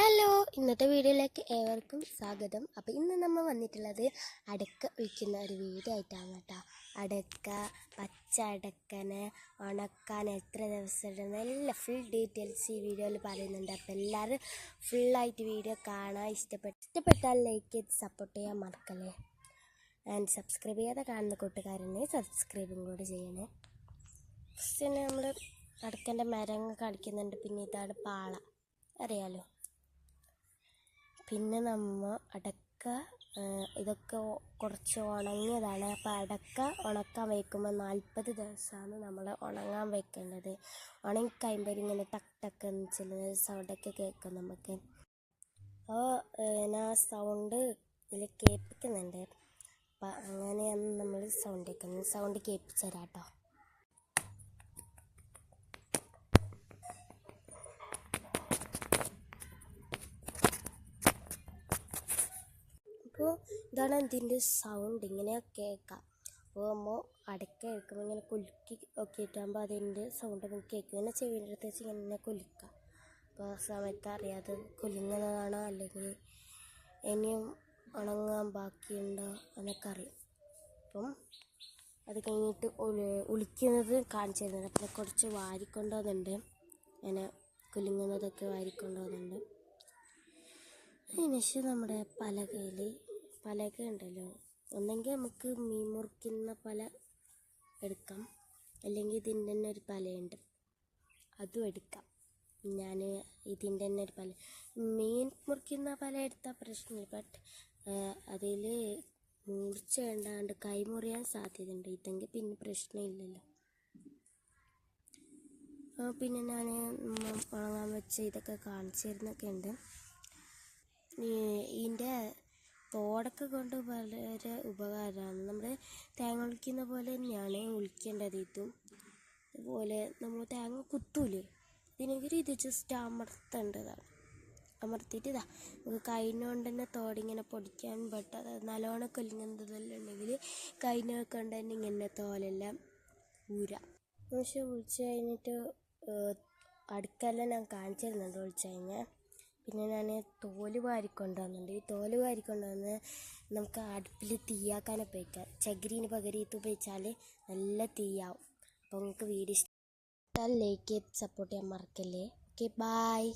Hello ഇന്നത്തെ വീഡിയോയിലേക്ക് ഏവർക്കും സ്വാഗതം. അപ്പോൾ ഇന്ന് നമ്മൾ വന്നിട്ടുള്ളത് അടക്ക ഒഴിക്കുന്ന ഒരു വീഡിയോ ആയിട്ടാണ് കേട്ടോ. അടക്ക പച്ച അടക്കനെ ഉണക്കാൻ എത്ര ദിവസം ഇടുന്ന എല്ലാം ഫുൾ ഡീറ്റെയിൽസ് ഈ വീഡിയോയിൽ പറയുന്നുണ്ട്. അപ്പോൾ എല്ലാവരും ഫുള്ളായിട്ട് വീഡിയോ കാണാൻ ഇഷ്ടപ്പെട്ട ഇഷ്ടപ്പെട്ടാൽ ലൈക്ക് ചെയ്ത് സപ്പോർട്ട് ചെയ്യാൻ മറക്കല്ലേ. ആൻഡ് സബ്സ്ക്രൈബ് ചെയ്യാതെ കാണുന്ന കൂട്ടുകാരനെ സബ്സ്ക്രൈബും കൂടെ ചെയ്യണേ. ഫസ്റ്റ് തന്നെ നമ്മൾ അടക്കന്റെ മരങ്ങൾ കാണിക്കുന്നുണ്ട്. പിന്നെ ഇതാണ് പാള. അറിയാലോ? പിന്നെ നമ്മ അടക്ക ഇതൊക്കെ കുറച്ച് ഉണങ്ങിയതാണ്. അപ്പോൾ അടക്ക ഉണക്കാൻ വയ്ക്കുമ്പോൾ നാൽപ്പത് ദിവസമാണ് നമ്മൾ ഉണങ്ങാൻ വയ്ക്കേണ്ടത് ഉണങ്ങി കഴിയുമ്പോൾ ഇങ്ങനെ ടക്ക് ടക്ക് എന്ന് ചില സൗണ്ടൊക്കെ കേൾക്കും നമുക്ക് അപ്പോൾ ഞാൻ സൗണ്ട് ഇതിൽ കേൾപ്പിക്കുന്നുണ്ട്. അപ്പം അങ്ങനെയാണ് നമ്മൾ സൗണ്ട് കേൾക്കുന്നത്. സൗണ്ട് കേൾപ്പിച്ചു തരാം കേട്ടോ അപ്പോൾ ഇതാണ് അതിന്റെ സൗണ്ട് ഇങ്ങനെ കേൾക്കാം. അപ്പോൾ നമ്മൾ അടക്ക കേൾക്കുമ്പോൾ ഇങ്ങനെ കുലുക്കി ഒക്കെ ഇട്ടാകുമ്പോൾ അതിന്റെ സൗണ്ട് നമുക്ക് കേൾക്കും. ഇങ്ങനെ ചെവിന്റെ വെച്ച് ഇങ്ങനെ കുലുക്കാം. അപ്പോൾ ആ സമയത്ത് അറിയാതെ കുലുങ്ങുന്നതാണോ അല്ലെങ്കിൽ ഇനിയും ഉണങ്ങാൻ ബാക്കിയുണ്ടോ എന്നൊക്കെ അറിയും. അപ്പം അത് കഴിഞ്ഞിട്ട് ഉളി- ഉളിക്കുന്നത് കാണിച്ചു തരുന്നുണ്ട്. അപ്പം കുറച്ച് വാരിക്കൊണ്ടുവന്നുണ്ട് അങ്ങനെ കുലുങ്ങുന്നതൊക്കെ വാരിക്കൊണ്ടുവന്നുണ്ട് അതിനുശേഷം നമ്മുടെ പലകയിൽ പലക ഉണ്ടല്ലോ. ഒന്നെങ്കിൽ നമുക്ക് മീൻ മുറിക്കുന്ന പല എടുക്കാം. അല്ലെങ്കിൽ ഇതിന്റെ തന്നെ ഒരു പലയുണ്ട്. അതും എടുക്കാം. ഞാൻ ഇതിന്റെ തന്നെ ഒരു പല മീൻ മുറിക്കുന്ന പല എടുത്താൽ പ്രശ്നമില്ല. ബട്ട് അതിൽ മൂർച്ച ഉണ്ടാണ്ട് കൈ മുറിയാൻ സാധ്യതയുണ്ട്. ഇതെങ്കിൽ പിന്നെ പ്രശ്നമില്ലല്ലോ. പിന്നെ ഞാൻ ഉണങ്ങാൻ വെച്ച ഇതൊക്കെ കാണിച്ചു തരുന്നൊക്കെ ഉണ്ട്. ഇതിന്റെ തോടൊക്കെ കൊണ്ട് വളരെ ഉപകാരമാണ്. നമ്മൾ തേങ്ങ ഉളിക്കുന്ന പോലെ തന്നെയാണ് ഉളിക്കേണ്ടത് ഇതും. അതുപോലെ നമ്മൾ തേങ്ങ കുത്തൂലേ? ഇതിനെങ്കിൽ ഇത് ജസ്റ്റ് അമർത്തേണ്ടതാണ്. അമർത്തിയിട്ട് ഇതാ നമുക്ക് കൈനോണ്ട് തന്നെ തോടിങ്ങനെ പൊടിക്കാൻ പറ്റാതെ നല്ലോണം കൊല്ലുന്നതെല്ലാം ഉണ്ടെങ്കിൽ കൈനൊക്കെ കൊണ്ട് തന്നെ ഇങ്ങനെ തോലെല്ലാം ഊരാം. പക്ഷെ വിളിച്ച് കഴിഞ്ഞിട്ട് അടുക്കെല്ലാം ഞാൻ കാണിച്ചു തരുന്നുണ്ട് കഴിഞ്ഞാൽ. പിന്നെ ഞാൻ തോൽ വാരിക്കൊണ്ടുവന്നുണ്ട് ഈ തോൽ വാരിക്കൊണ്ടുവന്ന് നമുക്ക് അടുപ്പിൽ തീയാക്കാൻ ഉപയോഗിക്കാം ചകിരിന് പകരം ഇത് ഉപയോഗിച്ചാൽ നല്ല തീയാവും. അപ്പോൾ നിങ്ങൾക്ക് വീഡിയോ ഇഷ്ടം ലൈക്ക് ചെയ്ത് സപ്പോർട്ട് ചെയ്യാൻ മറക്കല്ലേ. Okay bye